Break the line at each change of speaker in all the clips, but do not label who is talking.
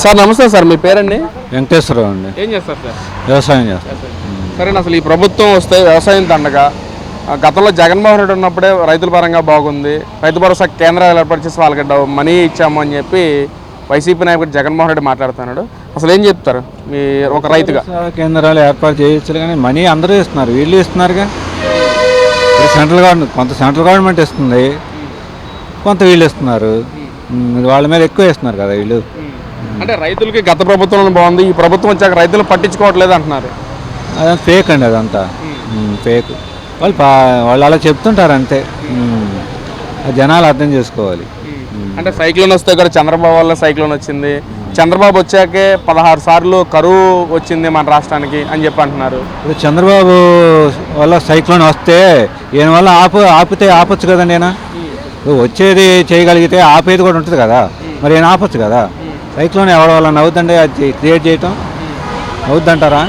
Sir నమస్తే sir మీ పేరండి?
వెంకటేశ్వరరావు అండి.
ఏం చేస్తారు సార్?
వ్యవసాయం చేస్తాం.
సరే అసలు ఈ ప్రభుత్వం వస్తే వ్యవసాయం దండగా ఆ, గతంలో జగన్మోహన్ రెడ్డి ఉన్నప్పుడే రైతుల పరంగా బాగుంది. రైతు భరోసా కేంద్రాలు ఏర్పాటు చేసి వాళ్ళకి మనీ ఇచ్చాము అని చెప్పి వైసీపీ నాయకుడు జగన్మోహన్ రెడ్డి మాట్లాడుతున్నాడు. అసలు ఏం చెప్తారు మీ ఒక రైతుగా?
కేంద్రాలు ఏర్పాటు చేయొచ్చు కానీ మనీ అందరూ ఇస్తున్నారు. వీళ్ళు ఇస్తున్నారుగా. సెంట్రల్ గవర్నమెంట్ కొంత సెంట్రల్ గవర్నమెంట్ ఇస్తుంది. కొంత వీళ్ళు ఇస్తున్నారు. వాళ్ళ మీద ఎక్కువ ఇస్తున్నారు కదా వీళ్ళు.
అంటే రైతులకి గత ప్రభుత్వంలో బాగుంది ఈ ప్రభుత్వం వచ్చాక రైతులు పట్టించుకోవట్లేదు అంటున్నారు.
అదంతా ఫేక్ అండి అదంతా. ఫేక్ వాళ్ళు పా వాళ్ళు అలా చెప్తుంటారు అంతే. అది జనాలు అర్థం చేసుకోవాలి.
అంటే సైక్లోన్ వస్తే కూడా చంద్రబాబు వల్ల సైక్లోన్ వచ్చింది. చంద్రబాబు వచ్చాకే పదహారు సార్లు కరువు వచ్చింది మన రాష్ట్రానికి అని చెప్పి అంటున్నారు.
ఇప్పుడు చంద్రబాబు వల్ల సైక్లోన్ వస్తే ఈయన వల్ల ఆపు ఆపితే ఆపొచ్చు కదా నేను ఇప్పుడు వచ్చేది చేయగలిగితే ఆపేది కూడా ఉంటుంది కదా. మరి ఈయన ఆపొచ్చు కదా? సైక్లోన్ ఎవరి వల్ల అవుతుందండి అది క్రియేట్ చేయటం అవుద్దంటారా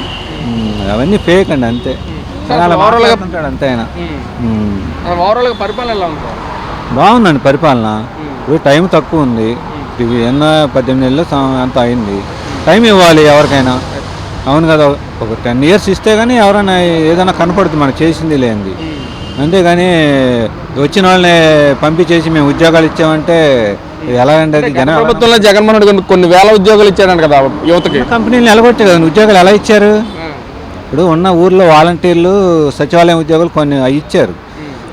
అవన్నీ ఫేక్ అండి అంతే. అంతే ఆయన. బాగుందండి పరిపాలన. ఇప్పుడు టైం తక్కువ ఉంది. ఇవి ఎన్నో పద్దెనిమిది నెలలు అంత అయింది. టైం ఇవ్వాలి ఎవరికైనా. అవును కదా ఒక టెన్ ఇయర్స్ ఇస్తే కానీ ఎవరైనా ఏదైనా కనపడుతుంది మనకు చేసింది లేనిది. అంతేగాని వచ్చిన వాళ్ళని పంపించేసి మేము ఉద్యోగాలు ఇచ్చామంటే అది జనం
ప్రభుత్వంలో జగన్మోహన్ రెడ్డి కొన్ని వేల ఉద్యోగాలు ఇచ్చాడంట కదా యువతకి.
కంపెనీలు నిలబట్టే కదా ఉద్యోగాలు ఎలా ఇచ్చారు? ఇప్పుడు ఉన్న ఊర్లో వాలంటీర్లు సచివాలయం ఉద్యోగాలు కొన్ని అవి ఇచ్చారు.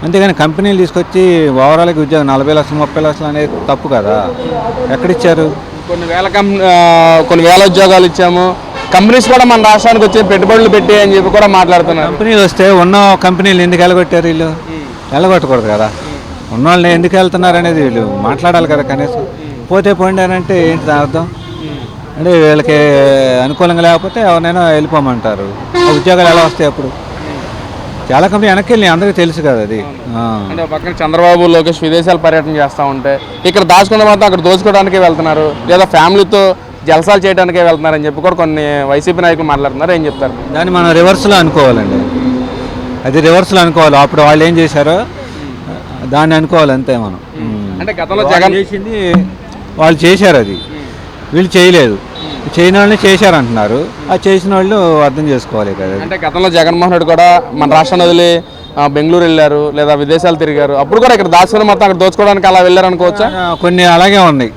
అంతేగాని కంపెనీలు తీసుకొచ్చి ఓవరాల్గా ఉద్యోగం నలభై లక్షలు ముప్పై లక్షలు అనేది తప్పు కదా. ఎక్కడిచ్చారు
కొన్ని వేల కంపెనీ కొన్ని వేల ఉద్యోగాలు ఇచ్చాము. కంపెనీస్ కూడా మన రాష్ట్రానికి వచ్చి పెట్టుబడులు పెట్టి అని చెప్పి కూడా మాట్లాడుతున్నారు.
కంపెనీలు వస్తే ఉన్న కంపెనీలు ఎందుకు వెళ్ళగొట్టారు వీళ్ళు? వెళ్ళగొట్టకూడదు కదా. ఉన్న వాళ్ళని ఎందుకు వెళ్తున్నారు అనేది వీళ్ళు మాట్లాడాలి కదా కనీసం. పోతే పోండారంటే ఏంటి దాని అర్థం? అంటే వీళ్ళకి అనుకూలంగా లేకపోతే ఎవరినైనా వెళ్ళిపోమంటారు. ఉద్యోగాలు ఎలా వస్తాయి అప్పుడు? చాలా కంపెనీ వెనక్కి వెళ్ళి అందరికీ తెలుసు కదా అది.
అంటే పక్కన చంద్రబాబు లోకేష్ విదేశాలు పర్యటన చేస్తూ ఉంటే ఇక్కడ దాచుకున్న మాత్రం అక్కడ దోచుకోవడానికి వెళ్తున్నారు. లేదా ఫ్యామిలీతో జలసాలు చేయడానికే వెళ్తున్నారు అని చెప్పి కూడా కొన్ని వైసీపీ నాయకులు మాట్లాడుతున్నారు. ఏం చెప్తారు?
దాన్ని మనం రివర్స్లో అనుకోవాలండి. అది రివర్స్లో అనుకోవాలి. అప్పుడు వాళ్ళు ఏం చేశారో దాన్ని అనుకోవాలి అంతే మనం.
అంటే గతంలో జగన్
చేసింది వాళ్ళు చేశారు అది. వీళ్ళు చేయలేదు. చేయని వాళ్ళని చేశారు అంటున్నారు ఆ చేసిన వాళ్ళు అర్థం చేసుకోవాలి కదా.
అంటే గతంలో జగన్మోహన్ రెడ్డి కూడా మన రాష్ట్రాన్ని వదిలి బెంగళూరు వెళ్ళారు లేదా విదేశాలు తిరిగారు. అప్పుడు కూడా ఇక్కడ దాచుకుని మొత్తం అక్కడ దోచుకోవడానికి అలా వెళ్ళారు అనుకోవచ్చా
కొన్ని అలాగే ఉన్నాయి.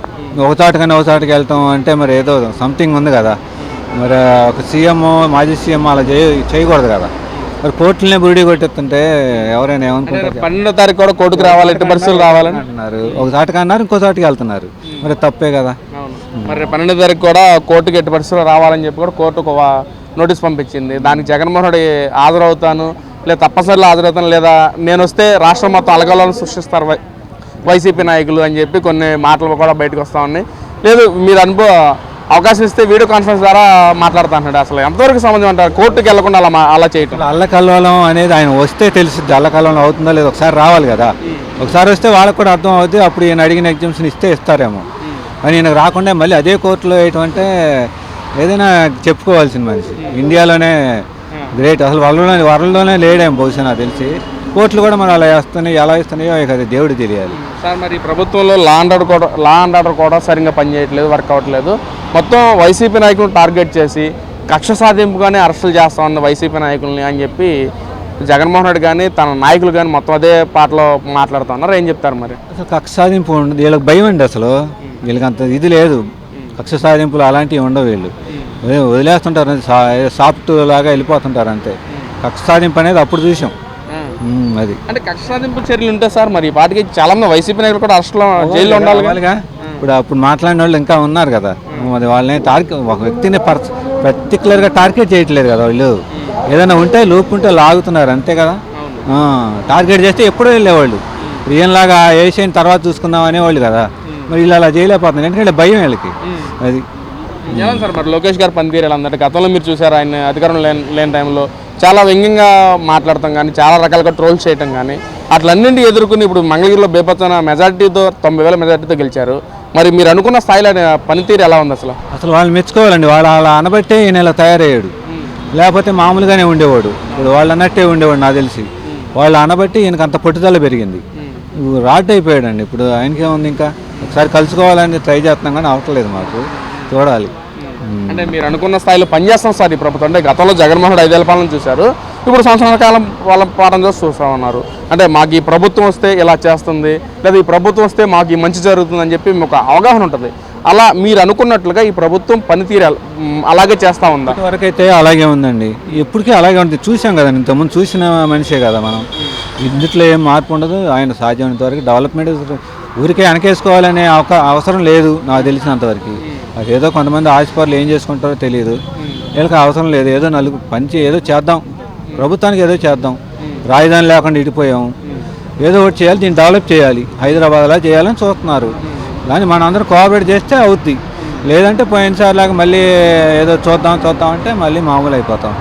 ఒక చోట కానీ ఒక చోటకి వెళ్తాం అంటే మరి ఏదో సంథింగ్ ఉంది కదా. మరి ఒక సీఎం మాజీ సీఎం అలా చేయ చేయకూడదు కదా. మరి కోర్టులనే బురిడి కొట్టేస్తుంటే ఎవరైనా ఏమనుకుంటారు
పన్నెండో తారీఖు కూడా కోర్టుకు రావాలి ఎట్టి పరిస్థితులు రావాలని?
అంటున్నారు. ఒక చోటకి అన్నారు ఇంకో చోటకి వెళ్తున్నారు. మరి తప్పే కదా.
మరి పన్నెండో తారీఖు కూడా కోర్టుకి ఎట్టి పరిస్థితులు రావాలని చెప్పి కూడా కోర్టు ఒక నోటీస్ పంపించింది. దానికి జగన్మోహన్ రెడ్డి హాజరవుతాను లేదా తప్పనిసరిలో హాజరవుతాను లేదా నేను వస్తే రాష్ట్రం మొత్తం అలగలను సృష్టిస్తారు వై- వైసీపీ నాయకులు అని చెప్పి కొన్ని మాటలు కూడా బయటకు వస్తూ ఉన్నాయి. లేదు మీరు అనుభవ అవకాశం ఇస్తే వీడియో కాన్ఫరెన్స్ ద్వారా మాట్లాడుతా అంటున్నాడు అసలు. ఎంతవరకు సంబంధం అంటారు? కోర్టుకి వెళ్ళకుండా అలా అలా చేయటం.
అల్లకల్లోలం అనేది ఆయన వస్తే తెలుస్తుంది. అల్లకల్లోలం అవుతుందో లేదో ఒకసారి రావాలి కదా. ఒకసారి వస్తే వాళ్ళకి కూడా అర్థం అవుద్ది. అప్పుడు ఈయన అడిగిన ఎగ్జామ్షన్ ఇస్తే ఇస్తారేమో. కానీ ఈయనకు రాకుండా మళ్ళీ అదే కోర్టులో వేయటం అంటే ఏదైనా చెప్పుకోవాల్సిన మనిషి. ఇండియాలోనే గ్రేట్. అసలు వరల్డ్లోనే వరల్డ్లోనే లేడేమో బహుశా నాకు తెలిసి. కోర్టులు కూడా మరి అలా వేస్తున్నాయి ఎలా వేస్తున్నాయో ఇక అది దేవుడు తెలియాలి.
సార్ మరి ప్రభుత్వంలో లా అండ్ ఆర్డర్ కూడా లా అండ్ ఆర్డర్ కూడా సరిగ్గా పనిచేయట్లేదు వర్క్ అవ్వట్లేదు. మొత్తం వైసీపీ నాయకులను టార్గెట్ చేసి కక్ష సాధింపుగానే అరెస్టులు చేస్తా ఉన్న వైసీపీ నాయకుల్ని అని చెప్పి జగన్మోహన్ రెడ్డి కానీ తన నాయకులు కానీ మొత్తం అదే పాటలో మాట్లాడుతూ ఉన్నారు. ఏం చెప్తారు మరి?
అసలు కక్ష సాధింపు ఉండదు వీళ్ళకి భయం అండి అసలు. వీళ్ళకి అంత ఇది లేదు. కక్ష సాధింపులు అలాంటివి ఉండవు వీళ్ళు. వదిలే- వదిలేస్తుంటారు. సాఫ్ట్ లాగా వెళ్ళిపోతుంటారు అంతే. కక్ష సాధింపు అనేది అప్పుడు చూసాం. అది.
అంటే కక్ష సాధింపు చర్యలు ఉంటాయి సార్ మరి ఈ పాటికి చాలా మంది వైసీపీ నాయకులు కూడా అరెస్టులో జైల్లో ఉండాలి
ఇప్పుడు అప్పుడు మాట్లాడిన వాళ్ళు ఇంకా ఉన్నారు కదా. మరి వాళ్ళని టార్గెట్ ఒక వ్యక్తిని పర్స్ పర్టికులర్గా టార్గెట్ చేయట్లేదు కదా వాళ్ళు. ఏదైనా ఉంటే లూప్ ఉంటే లాగుతున్నారు అంతే కదా. టార్గెట్ చేస్తే ఎప్పుడో వెళ్ళేవాళ్ళు. ఈయనలాగా ఏషియన్ తర్వాత చూసుకుందాం అనేవాళ్ళు కదా. మరి వీళ్ళు అలా చేయలేకపోతున్నారు. ఎందుకంటే భయం వీళ్ళకి. అది.
ఎలా సార్ మరి లోకేష్ గారు పనితీరు ఎలా ఉందంటే గతంలో మీరు చూసారు ఆయన అధికారం లేని లేని టైంలో చాలా వ్యంగ్యంగా మాట్లాడటం కానీ చాలా రకాలుగా ట్రోల్ చేయటం కానీ అట్లన్నింటి ఎదుర్కొని ఇప్పుడు మంగళగిరిలో బేపచ్చన మెజార్టీతో తొంభై వేల మెజార్టీతో గెలిచారు. మరి మీరు అనుకున్న స్థాయిలో పనితీరు ఎలా ఉంది అసలు?
అసలు వాళ్ళని మెచ్చుకోవాలండి. వాళ్ళు అలా అనబట్టే ఈయన ఇలా తయారయ్యాడు. లేకపోతే మామూలుగానే ఉండేవాడు. ఇప్పుడు వాళ్ళు అన్నట్టే ఉండేవాడు నాకు తెలిసి. వాళ్ళు అనబట్టి ఈయనకు అంత పట్టుదల పెరిగింది. రాడ్ అయిపోయాడండి. ఇప్పుడు ఆయనకేముంది ఇంకా? ఒకసారి కలుసుకోవాలని ట్రై చేస్తున్నాం కానీ అవ్వట్లేదు మాకు. చూడాలి.
అంటే మీరు అనుకున్న స్థాయిలో పనిచేస్తాం సార్ ఈ ప్రభుత్వం. అంటే గతంలో జగన్మోహన్ రెడ్డి ఐదేళ్ళ పాలన చూశారు. ఇప్పుడు సంవత్సరాల కాలం వాళ్ళ పాఠం చేసి చూస్తా ఉన్నారు అంటే మాకు ఈ ప్రభుత్వం వస్తే ఇలా చేస్తుంది లేదా ఈ ప్రభుత్వం వస్తే మాకు ఈ మంచి జరుగుతుందని చెప్పి మీకు ఒక అవగాహన ఉంటుంది. అలా మీరు అనుకున్నట్లుగా ఈ ప్రభుత్వం పనితీరు అలాగే చేస్తూ ఉందా?
వరకైతే అలాగే ఉందండి. ఎప్పటికీ అలాగే ఉంటుంది. చూసాం కదా ఇంతకుముందు చూసిన మనిషే కదా మనం. ఇందుట్లో ఏం మార్పు ఉండదు. ఆయన సాధ్యమైనంత వరకు డెవలప్మెంట్ ఊరికే వెనకేసుకోవాలనే అవక అవసరం లేదు నాకు తెలిసినంత వరకు. కొంతమంది ఆశపరులు ఏం చేసుకుంటారో తెలియదు. వీళ్ళకి అవసరం లేదు. ఏదో నలుగు పంచి ఏదో చేద్దాం. ప్రభుత్వానికి ఏదో చేద్దాం. రాజధాని లేకుండా ఇడిపోయాం. ఏదో ఒకటి చేయాలి దీన్ని డెవలప్ చేయాలి. హైదరాబాద్లా చేయాలని చూస్తున్నారు. దాన్ని మనం అందరం కోఆపరేట్ చేస్తే అవుద్ది. లేదంటే పోయినసారి లాగా మళ్ళీ ఏదో చూద్దాం చూద్దాం అంటే మళ్ళీ మామూలు అయిపోతాం.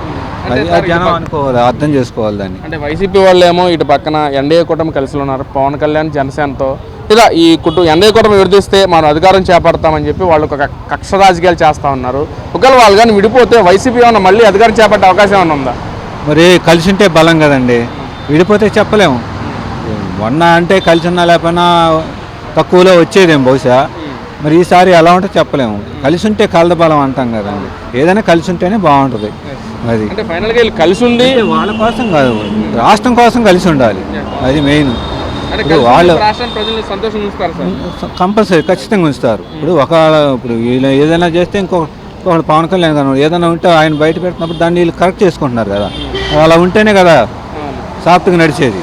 జనం అనుకోవాలి అర్థం చేసుకోవాలి దాన్ని.
అంటే వైసీపీ వాళ్ళు ఏమో ఇటు పక్కన ఎన్డీఏ కూటమి కలిసి ఉన్నారు పవన్ కళ్యాణ్ జనసేనతో. ఇలా ఈ కుటుంబ ఎన్డీఏ కూటమి విడదీస్తే మనం అధికారం చేపడతామని చెప్పి వాళ్ళు ఒక కక్ష రాజకీయాలు చేస్తా ఉన్నారు. ఒకవేళ వాళ్ళు కానీ విడిపోతే వైసీపీ ఏమన్నా మళ్ళీ అధికారం చేపట్టే అవకాశం ఏమైనా ఉందా?
మరి కలిసి ఉంటే బలం కదండి. విడిపోతే చెప్పలేము. మొన్న అంటే కలిసి ఉన్నా లేకపోయినా తక్కువలో వచ్చేదేం బహుశా. మరి ఈసారి ఎలా ఉంటే చెప్పలేము. కలిసి ఉంటే కలద బలం అంటాం కదండి. ఏదైనా కలిసి ఉంటేనే బాగుంటుంది. అది.
అంటే ఫైనల్గా వీళ్ళు కలిసి ఉండి
వాళ్ళ కోసం కాదు రాష్ట్రం కోసం కలిసి ఉండాలి. అది మెయిన్. వాళ్ళు- కంపల్సరీ ఖచ్చితంగా ఉంచుతారు. ఇప్పుడు ఒక ఇప్పుడు వీళ్ళు ఏదైనా చేస్తే ఇంకొక పవన్ కళ్యాణ్ గారు ఏదైనా ఉంటే ఆయన బయట పెట్టినప్పుడు దాన్ని వీళ్ళు కరెక్ట్ చేసుకుంటున్నారు కదా. అలా ఉంటేనే కదా సాఫ్ట్గా నడిచేది.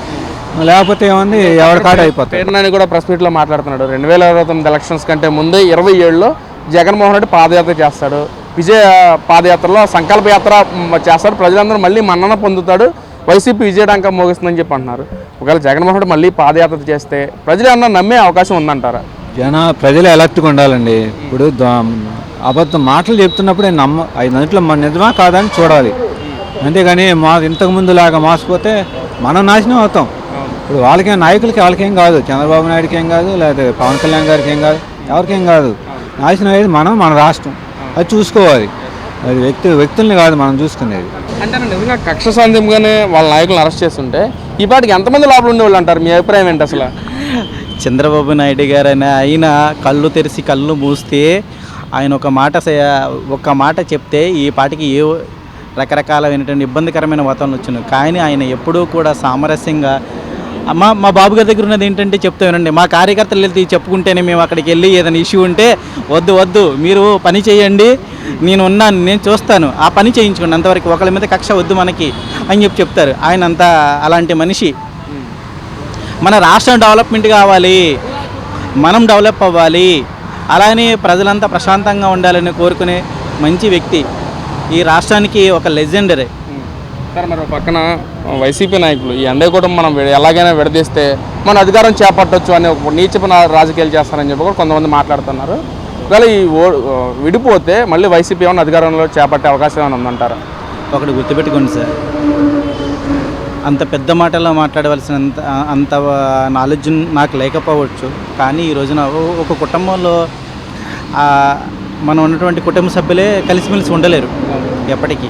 లేకపోతే ఏముంది ఎవరి కాడ అయిపోతాయి.
పేర్నాని కూడా ప్రెస్ మీట్లో మాట్లాడుతున్నాడు. రెండు వేల ఇరవై తొమ్మిది ఎలక్షన్స్ కంటే ముందే ఇరవై ఏడులో జగన్మోహన్ రెడ్డి పాదయాత్ర చేస్తాడు. విజయ పాదయాత్రలో సంకల్ప యాత్ర చేస్తాడు. ప్రజలందరూ మళ్ళీ మన్నన పొందుతాడు. వైసీపీ విజయడాంక మోగిస్తుందని చెప్పి అంటున్నారు. ఒకవేళ జగన్మోహన్ రెడ్డి మళ్ళీ పాదయాత్ర చేస్తే ప్రజలు ఏమన్నా నమ్మే అవకాశం ఉందంటారా?
జన ప్రజలు అలర్ట్గా ఉండాలండి. ఇప్పుడు అబద్ధం మాటలు చెప్తున్నప్పుడే నమ్మ ఐదు దాంట్లో మన నిజమా కాదని చూడాలి. అంతేగాని మా ఇంతకుముందు లాగా మోసపోతే మనం నాశనం అవుతాం. ఇప్పుడు వాళ్ళకేం నాయకులకి వాళ్ళకేం కాదు చంద్రబాబు నాయుడుకి ఏం కాదు లేకపోతే పవన్ కళ్యాణ్ గారికి ఏం కాదు ఎవరికేం కాదు. నాశనం అయ్యేది మనం మన రాష్ట్రం. అది చూసుకోవాలి. అది వ్యక్తి వ్యక్తుల్ని కాదు మనం చూసుకునేది.
అంటే నిజంగా కక్ష సాధ్యంగానే వాళ్ళ నాయకులను అరెస్ట్ చేస్తుంటే ఈ పాటికి ఎంతమంది లోపల ఉండేవాళ్ళు అంటారు? మీ అభిప్రాయం ఏంటి అసలు?
చంద్రబాబు నాయుడు గారు అనే ఆయన కళ్ళు తెరిచి కళ్ళు మూస్తే ఆయన ఒక మాట ఒక మాట చెప్తే ఈ పాటికి ఏ రకరకాలైనటువంటి ఇబ్బందికరమైన వాతావరణం వచ్చింది. కానీ ఆయన ఎప్పుడూ కూడా సామరస్యంగా అమ్మ మా బాబు గారి దగ్గర ఉన్నది ఏంటంటే చెప్తా వినండి మా కార్యకర్తలు వెళ్తే చెప్పుకుంటేనే మేము అక్కడికి వెళ్ళి ఏదైనా ఇష్యూ ఉంటే వద్దు వద్దు మీరు పని చేయండి నేను ఉన్నాను నేను చూస్తాను ఆ పని చేయించుకోండి అంతవరకు ఒకళ్ళ మీద కక్ష వద్దు మనకి అని చెప్పి చెప్తారు. ఆయన అంతా అలాంటి మనిషి. మన రాష్ట్రం డెవలప్మెంట్ కావాలి మనం డెవలప్ అవ్వాలి అలానే ప్రజలంతా ప్రశాంతంగా ఉండాలని కోరుకునే మంచి వ్యక్తి. ఈ రాష్ట్రానికి ఒక లెజెండరీ.
సార్ మరి ఒక పక్కన వైసీపీ నాయకులు ఈ ఎండే కూడా మనం ఎలాగైనా విడదీస్తే మన అధికారం చేపట్టొచ్చు అని ఒక నీచపన రాజకీయాలు చేస్తారని చెప్పి కూడా కొంతమంది మాట్లాడుతున్నారు. ఒకవేళ ఈ విడిపోతే మళ్ళీ వైసీపీ ఏమైనా అధికారంలో చేపట్టే అవకాశం ఏమైనా ఉందంటారా?
ఒకటి గుర్తుపెట్టుకోండి సార్. అంత పెద్ద మాటల్లో మాట్లాడవలసినంత అంత నాలెడ్జ్ నాకు లేకపోవచ్చు. కానీ ఈ రోజున ఒక కుటుంబంలో ఆ, మనం ఉన్నటువంటి కుటుంబ సభ్యులే కలిసిమెలిసి ఉండలేరు ఎప్పటికీ.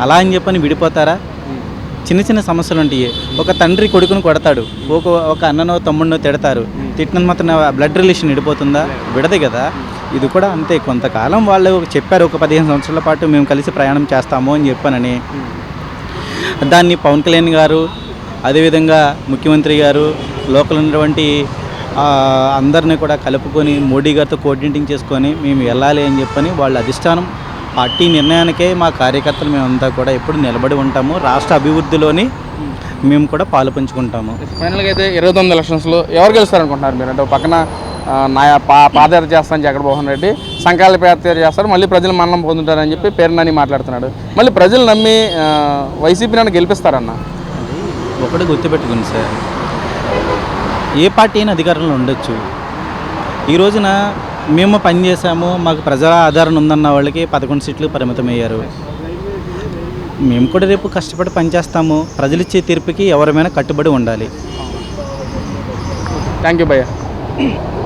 అలా అని చెప్పని విడిపోతారా? చిన్న చిన్న సమస్యలు ఉంటాయి. ఒక తండ్రి కొడుకును కొడతాడు. ఒక ఒక అన్ననో తమ్ముడినో తిడతారు. తిట్టినంత మాత్రం బ్లడ్ రిలేషన్ విడిపోతుందా? విడదు కదా. ఇది కూడా అంతే. కొంతకాలం వాళ్ళు చెప్పారు ఒక పదిహేను సంవత్సరాల పాటు మేము కలిసి ప్రయాణం చేస్తాము అని చెప్పానని. దాన్ని పవన్ కళ్యాణ్ గారు అదేవిధంగా ముఖ్యమంత్రి గారు లోకల్ ఉన్నటువంటి అందరినీ కూడా కలుపుకొని మోడీ గారితో కోఆర్డినేటింగ్ చేసుకొని మేము వెళ్ళాలి అని చెప్పని వాళ్ళ అధిష్టానం పార్టీ నిర్ణయానికే మా కార్యకర్తలు మేమంతా కూడా ఎప్పుడు నిలబడి ఉంటాము. రాష్ట్ర అభివృద్ధిలోని మేము కూడా పాలు పంచుకుంటాము.
ఫైనల్గా అయితే ఇరవై తొమ్మిది ఎలక్షన్స్లో ఎవరు గెలుస్తారనుకుంటున్నారు మీరు? అంటే పక్కన నా పా పాదయాత్ర చేస్తాను జగన్మోహన్ రెడ్డి సంకల్ప యాత్ర చేస్తారు మళ్ళీ ప్రజలు మరణం పొందుతారని చెప్పి పేరునని మాట్లాడుతున్నాడు. మళ్ళీ ప్రజలు నమ్మి వైసీపీ నన్ను గెలిపిస్తారన్న?
ఒకటి గుర్తుపెట్టుకుని సార్. ఏ పార్టీ అయినా అధికారంలో ఉండొచ్చు. ఈ రోజున మేము పని చేసాము మాకు ప్రజల ఆధారణ ఉందన్న వాళ్ళకి పదకొండు సీట్లు పరిమితమయ్యారు. మేము కూడా రేపు కష్టపడి పనిచేస్తాము. ప్రజలిచ్చే తీర్పుకి ఎవరిమైనా కట్టుబడి ఉండాలి.
థ్యాంక్ యూ భయ్య.